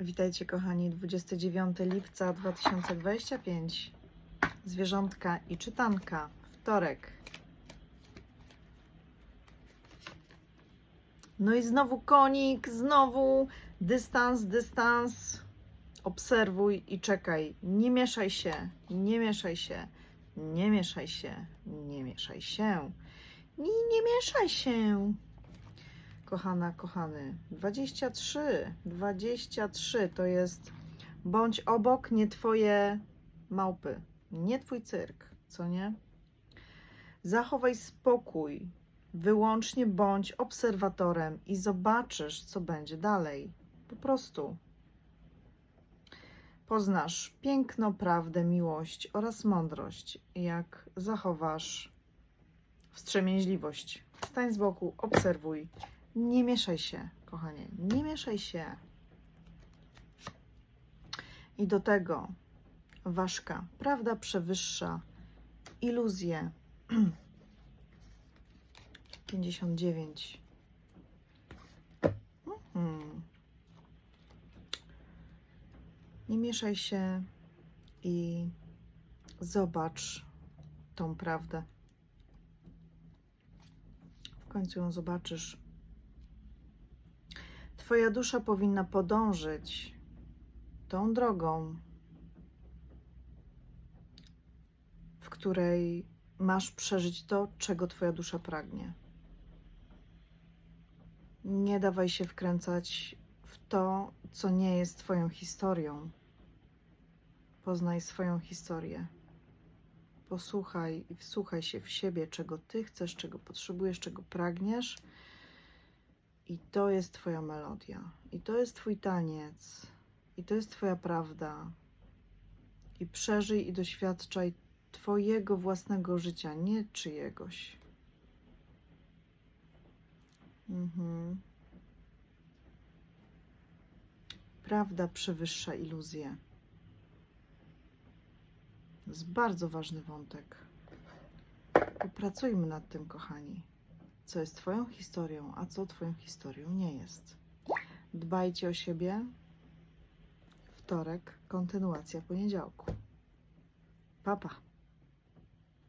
Witajcie kochani, 29 lipca 2025. Zwierzątka i czytanka. Wtorek. No i znowu konik, znowu dystans, dystans. Obserwuj i czekaj. Nie mieszaj się, nie mieszaj się, nie mieszaj się, nie mieszaj się. Nie, nie mieszaj się. Kochana, kochany, 23, 23 to jest bądź obok, nie twoje małpy, nie twój cyrk, co nie? Zachowaj spokój, wyłącznie bądź obserwatorem i zobaczysz, co będzie dalej. Po prostu. Poznasz piękno, prawdę, miłość oraz mądrość, jak zachowasz wstrzemięźliwość. Stań z boku, obserwuj. Nie mieszaj się, kochanie, nie mieszaj się. I do tego ważka, prawda przewyższa iluzję. 59. Mhm. Nie mieszaj się i zobacz tą prawdę. W końcu ją zobaczysz. Twoja dusza powinna podążyć tą drogą, w której masz przeżyć to, czego Twoja dusza pragnie. Nie dawaj się wkręcać w to, co nie jest Twoją historią. Poznaj swoją historię. Posłuchaj i wsłuchaj się w siebie, czego Ty chcesz, czego potrzebujesz, czego pragniesz. I to jest Twoja melodia, i to jest Twój taniec, i to jest Twoja prawda. I przeżyj i doświadczaj Twojego własnego życia, nie czyjegoś. Mhm. Prawda przewyższa iluzję. To jest bardzo ważny wątek. Popracujmy nad tym, kochani co jest Twoją historią, a co Twoją historią nie jest. Dbajcie o siebie. Wtorek, kontynuacja poniedziałku. Papa. Pa.